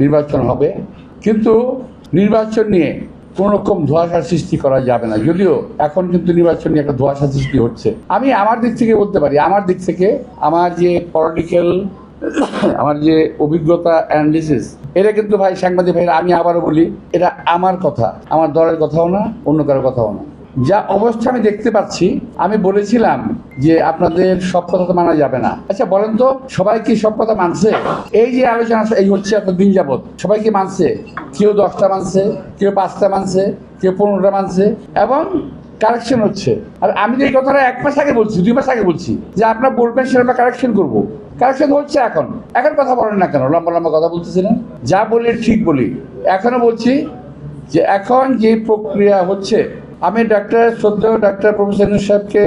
নির্বাচন হবে। কিন্তু নির্বাচন নিয়ে কোনো রকম ধোঁয়াশার সৃষ্টি করা যাবে না। যদিও এখন কিন্তু নির্বাচন নিয়ে একটা ধোঁয়াশা সৃষ্টি হচ্ছে। আমি আমার দিক থেকে বলতে পারি, আমার দিক থেকে আমার যে পলিটিক্যাল আমার যে অভিজ্ঞতা অ্যানালিসিস এটা কিন্তু ভাই সাংবাদিক ভাইরা, আমি আবারও বলি, এটা আমার কথা। আমার দলের কথাও না, অন্য কারও কথাও না। যা অবস্থা আমি দেখতে পাচ্ছি, আমি বলেছিলাম যে আপনাদের সব কথা তো মানা যাবে না। আচ্ছা বলেন তো, সবাই কি সব কথা মানছে? এই যে আলোচনা, এই হচ্ছে এত দিন যাবৎ। সবাই কি মানছে? কেউ দশটা মানছে, কেউ পাঁচটা মানছে, কেউ পনেরোটা মানছে, এবং কারেকশন হচ্ছে। আর আমি যে কথাটা এক মাস আগে বলছি, দুই মাস আগে বলছি, যে আপনার বলবেন সেটা আমরা কারেকশন করব। কারেকশন হচ্ছে এখন। এখন কথা বলেন না কেন? লম্বা লম্বা কথা বলতেছিলেন যা বলি ঠিক বলি। এখনও বলছি যে এখন যে প্রক্রিয়া হচ্ছে আমি ডাক্তার শ্রদ্ধা ডাক্তার প্রফেসর সাহেবকে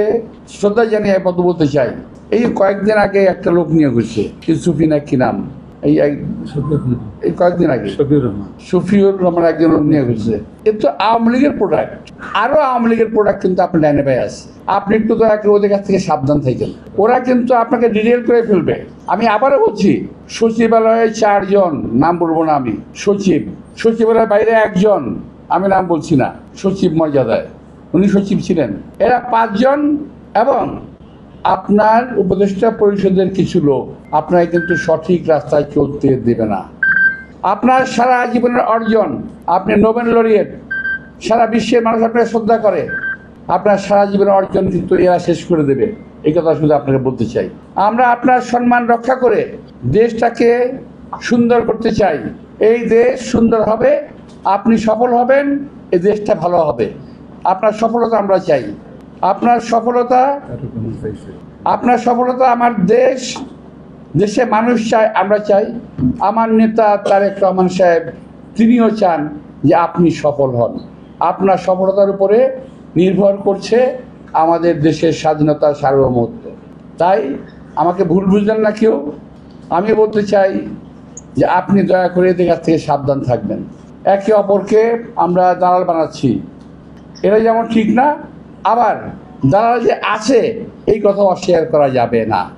শ্রদ্ধা জানিয়ে পদ বলতে চাই। এই কয়েকদিন আগে একটা লোক নিয়ে ঘুরছে ইউসুফি না কি নাম? এই এই কয়েকদিন আগে। শফিউর রহমান। একজন লোক নিয়ে ঘুরছে। এ তো আওয়ামী লীগের প্রোডাক্ট আরও আওয়ামী লীগের প্রোডাক্ট কিন্তু আপনার ডাইনে পায়ে আছে। আপনি একটু দয়া করে ওদের কাছ থেকে সাবধান থাকেন। ওরা কিন্তু আপনাকে ডিটেল করে ফেলবে। আমি আবারও বলছি সচিবালয়ে চারজন নাম বলব না আমি সচিব। সচিবালয়ের বাইরে একজন। আমি নাম বলছি না, সচিব মর্যাদায়। উনি সচিব ছিলেন। এরা পাঁচজন এবং আপনার উপদেষ্টা পরিষদের কিছু লোক। আপনাকে কিন্তু সঠিক রাস্তায় চলতে দেবে না। আপনার সারা জীবনের অর্জন, আপনি নোবেল লরিয়েট, সারা বিশ্বের মানুষ আপনাকে শ্রদ্ধা করে। আপনার সারা জীবনের অর্জন কিন্তু এরা শেষ করে দেবে। এই কথা শুধু আপনাকে বলতে চাই। আমরা আপনার সম্মান রক্ষা করে দেশটাকে সুন্দর করতে চাই। এই দেশ সুন্দর হবে আপনি সফল হবেন এই দেশটা ভালো হবে। আপনার সফলতা আমরা চাই। আপনার সফলতা আপনার সফলতা আমার দেশ, দেশে মানুষ চায়, আমরা চাই। আমার নেতা তারেক রহমান সাহেব, তিনিও চান যে আপনি সফল হন। আপনার সফলতার উপরে নির্ভর করছে আমাদের দেশের স্বাধীনতা সার্বভৌমত্ব। তাই আমাকে ভুল বুঝলেন না কেউ? আমি বলতে চাই যে আপনি দয়া করে এদের কাছ থেকে সাবধান থাকবেন। একে অপরকে আমরা দালাল বানাচ্ছি। এটা যেমন ঠিক না, আবার দালাল যে আছে, এই কথা অস্বীকার করা যাবে না।